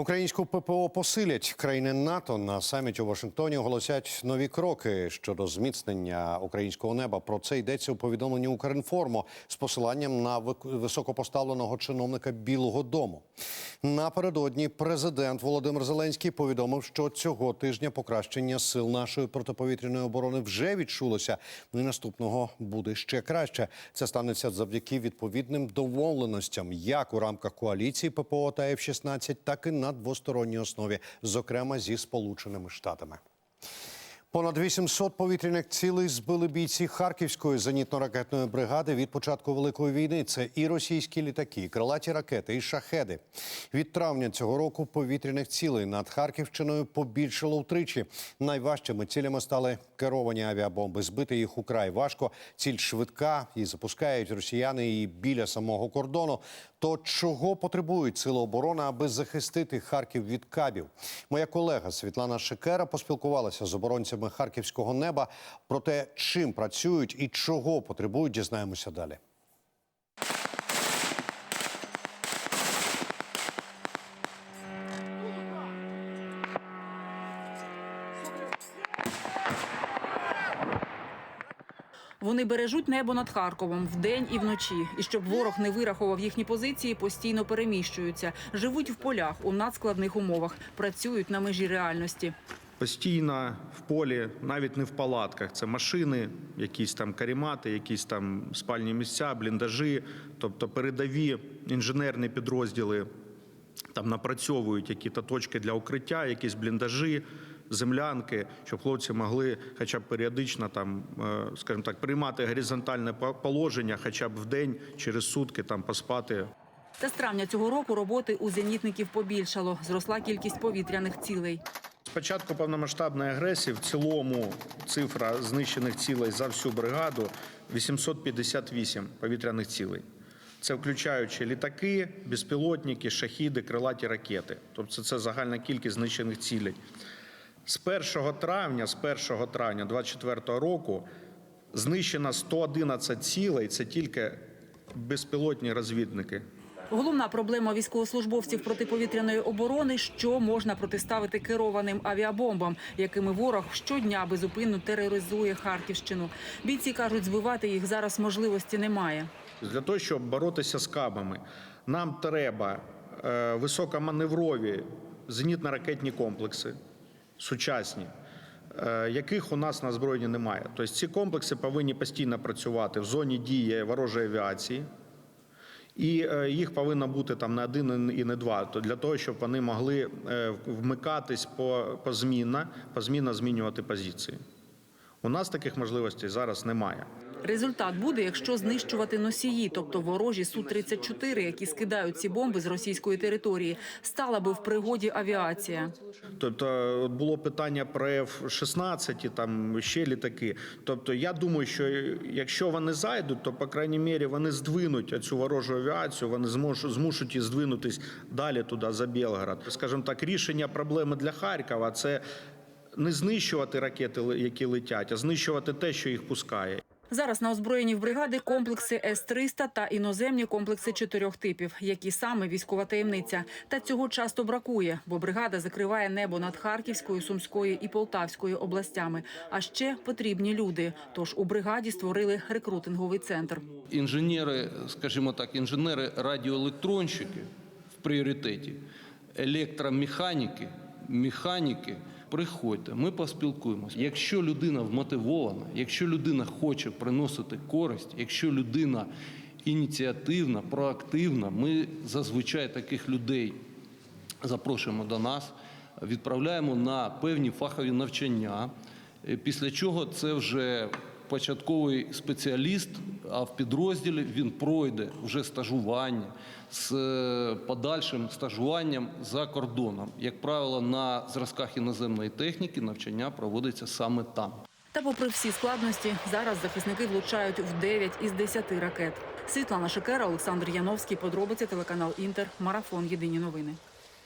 Українську ППО посилять країни НАТО на саміті у Вашингтоні. Оголосять нові кроки щодо зміцнення українського неба. Про це йдеться у повідомленні Укрінформу з посиланням на високопоставленого чиновника Білого Дому. Напередодні президент Володимир Зеленський повідомив, що цього тижня покращення сил нашої протиповітряної оборони вже відчулося. Ну і наступного буде ще краще. Це станеться завдяки відповідним домовленостям, як у рамках коаліції ППО та F-16, так і на двосторонній основі, зокрема зі Сполученими Штатами. Понад 800 повітряних цілей збили бійці Харківської зенітно-ракетної бригади від початку великої війни. Це і російські літаки, і крилаті ракети, і шахеди. Від травня цього року повітряних цілей над Харківщиною побільшало втричі. Найважчими цілями стали керовані авіабомби. Збити їх украй важко. Ціль швидка і запускають росіяни і біля самого кордону. То чого потребують сили оборони, аби захистити Харків від кабів? Моя колега Світлана Шикера поспілкувалася з оборонцями харківського неба. Про те, чим працюють і чого потребують, дізнаємося далі. Вони бережуть небо над Харковом вдень і вночі. І щоб ворог не вирахував їхні позиції, постійно переміщуються, живуть в полях у надскладних умовах, працюють на межі реальності. Постійно в полі, навіть не в палатках. Це машини, якісь там карімати, якісь там спальні місця, бліндажі, тобто передові інженерні підрозділи там напрацьовують якісь точки для укриття, якісь бліндажі, землянки, щоб хлопці могли хоча б періодично там, е, скажімо так, приймати горизонтальне положення, хоча б в день через сутки там поспати Та з травня цього року роботи у зенітників побільшало. Зросла кількість повітряних цілей. З початку повномасштабної агресії в цілому цифра знищених цілей за всю бригаду 858 повітряних цілей. Це включаючи літаки, безпілотники, шахіди, крилаті ракети. Тобто це загальна кількість знищених цілей. З 1 травня, з 1 травня 2024 року знищено 111 цілей. Це тільки безпілотні розвідники. Головна проблема військовослужбовців протиповітряної оборони, що можна протиставити керованим авіабомбам, якими ворог щодня безупинно тероризує Харківщину. Бійці кажуть, збивати їх зараз можливості немає. Для того, щоб боротися з кабами, нам треба е, високоманеврові зенітно-ракетні комплекси, сучасні, е, яких у нас на озброєнні немає. Тобто ці комплекси повинні постійно працювати в зоні дії ворожої авіації. І е, їх повинно бути там не один і не два, то для того, щоб вони могли е, вмикатись по, позмінно, позмінно змінювати позиції. У нас таких можливостей зараз немає. Результат буде, якщо знищувати носії, тобто ворожі Су-34, які скидають ці бомби з російської території, стала би в пригоді авіація. Тобто, було питання про F-16, і там ще літаки. Тобто, я думаю, що якщо вони зайдуть, то по крайній мірі вони здвинуть цю ворожу авіацію, вони змушуть її здвинутись далі туди за Білгород. Скажімо так, рішення проблеми для Харкова це не знищувати ракети, які летять, а знищувати те, що їх пускає. Зараз на озброєнні в бригади комплекси С-300 та іноземні комплекси чотирьох типів, які саме військова таємниця. Та цього часто бракує, бо бригада закриває небо над Харківською, Сумською і Полтавською областями. А ще потрібні люди. Тож у бригаді створили рекрутинговий центр. інженери, скажімо так, інженери радіоелектронщики в пріоритеті, електромеханіки, механіки. Приходьте, ми поспілкуємося. Якщо людина вмотивована, якщо людина хоче приносити користь, якщо людина ініціативна, проактивна, ми зазвичай таких людей запрошуємо до нас, відправляємо на певні фахові навчання. Е, Після чого це вже початковий спеціаліст, а в підрозділі він пройде вже стажування з е, подальшим стажуванням за кордоном. Як правило, на зразках іноземної техніки навчання проводиться саме там. Та, попри всі складності, зараз захисники влучають в 9 із 10 ракет. Світлана Шикера, Олександр Яновський. Подробиці телеканал Інтер. Марафон. Єдині новини.